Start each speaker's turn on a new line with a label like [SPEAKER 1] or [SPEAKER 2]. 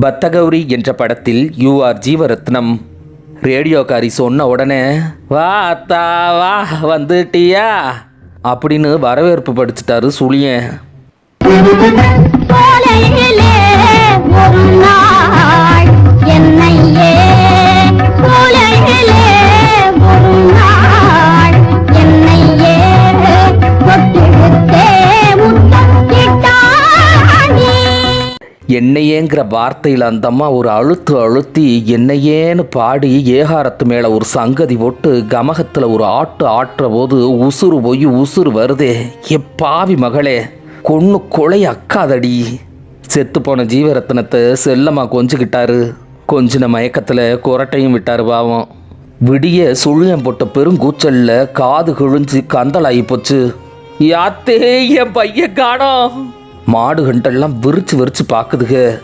[SPEAKER 1] பத்தகௌரி என்ற படத்தில் you are Jeevarathnam. ரேடியோக்காரி சொன்ன உடனே வா அத்தா வா வந்துட்டியா? அப்படின்னு வரவேற்பு படிச்சிட்டாரு சுழியன். என்னையேங்கிற வார்த்தையில் அந்த அம்மா ஒரு அழுத்து அழுத்தி என்னையேன்னு பாடி ஏகாரத்து மேலே ஒரு சங்கதி போட்டு கமகத்தில் ஒரு ஆட்டு ஆட்டுற போது உசுறு போய் உசுறு வருதே. எப்பாவி மகளே கொன்று கொலை அக்காதடி. செத்து போன ஜீவரத்னத்தை செல்லம்மா கொஞ்சிக்கிட்டாரு. கொஞ்சின மயக்கத்தில் குரட்டையும் விட்டாரு பாவம். விடிய சுழியம் போட்ட பெருங்கூச்சல்ல காது கிழிஞ்சு கந்தலாகி போச்சு. யாத்தே என் பையன் காணோம். மாடு கண்டெல்லாம் விரிச்சு விரிச்சு பார்க்குதுக.